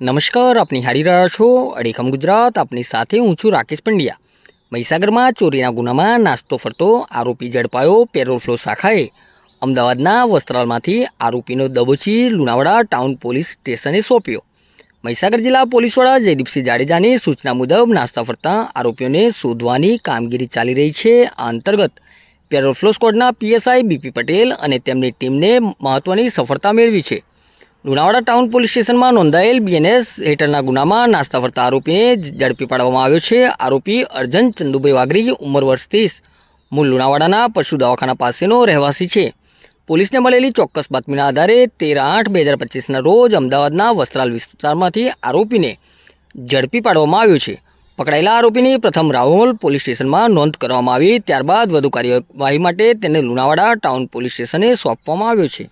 નમસ્કાર, આપની હારી રહ્યા છો અડીખમ ગુજરાત, આપની સાથે હું છું રાકેશ પંડ્યા. મહીસાગરમાં ચોરીના ગુનામાં નાસ્તો ફરતો આરોપી ઝડપાયો પેરોલ ફ્લો શાખાએ. અમદાવાદના વસ્ત્રાલમાંથી આરોપીનો દબોચી લુણાવાડા ટાઉન પોલીસ સ્ટેશને સોંપ્યો. મહીસાગર જિલ્લા પોલીસવાળા જયદીપસિંહ જાડેજાની સૂચના મુજબ નાસ્તા ફરતા આરોપીઓને શોધવાની કામગીરી ચાલી રહી છે આ અંતર્ગત. પેરોલ ફ્લો સ્કોડના પીએસઆઈ બીપી પટેલ અને તેમની ટીમને મહત્વની સફળતા મેળવી છે. લુણાવાડા ટાઉન પોલીસ સ્ટેશનમાં નોંધાયેલ બીએનએસ હેઠળના ગુનામાં નાસ્તા ફરતા આરોપીને ઝડપી પાડવામાં આવ્યો છે. આરોપી અર્જન ચંદુભાઈ વાઘરી, ઉંમર વર્ષ ત્રીસ, મૂળ લુણાવાડાના પશુ દવાખાના પાસેનો રહેવાસી છે. પોલીસને મળેલી ચોક્કસ બાતમીના આધારે તેર આઠ બે હજાર પચીસના રોજ અમદાવાદના વસ્ત્રાલ વિસ્તારમાંથી આરોપીને ઝડપી પાડવામાં આવ્યો છે. પકડાયેલા આરોપીની પ્રથમ રાહુલ પોલીસ સ્ટેશનમાં નોંધ કરવામાં આવી. ત્યારબાદ વધુ કાર્યવાહી માટે તેને લુણાવાડા ટાઉન પોલીસ સ્ટેશને સોંપવામાં આવ્યો છે.